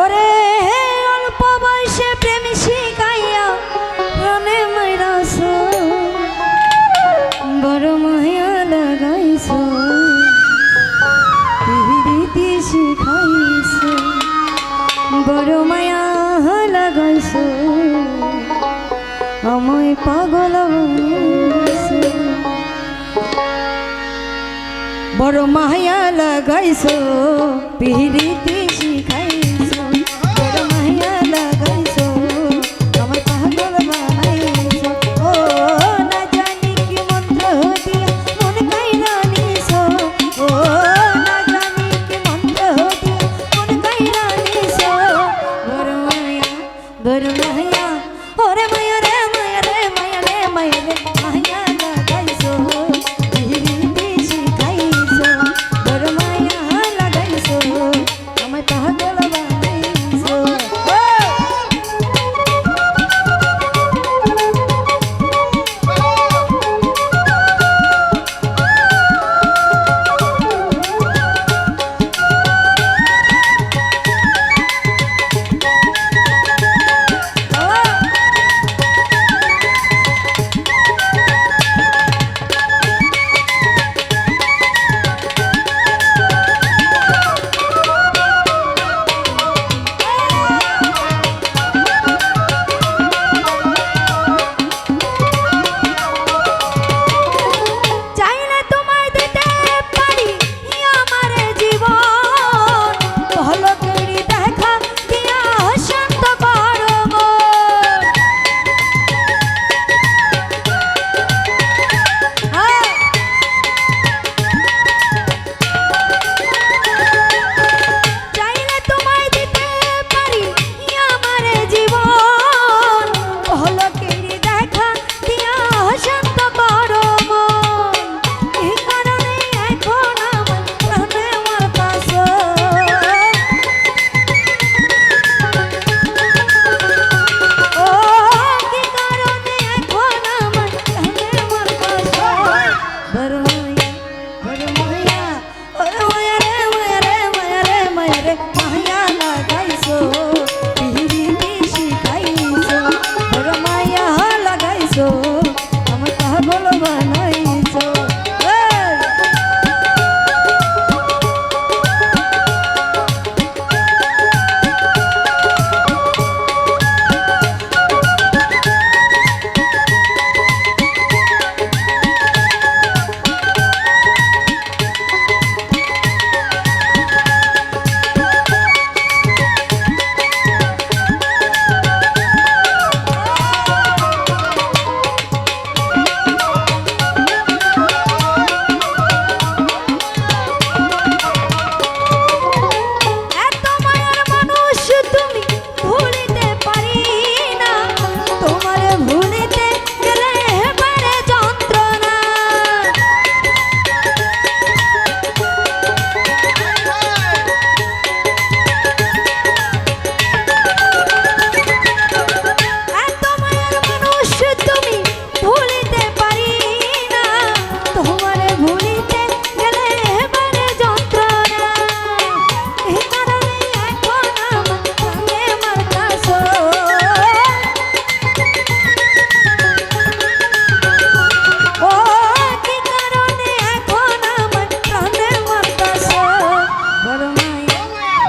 ওরে হে অল্প বয়সে প্রেম শিখাইয়া প্রাণে মাইরাস বড় মায়া লাগাইছ। রীতি শিখাইছ। বড় মায়া লাগাইছ। আমায় পাগল বড় মায়া লাগাইছ। পিহিরিতি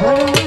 Oh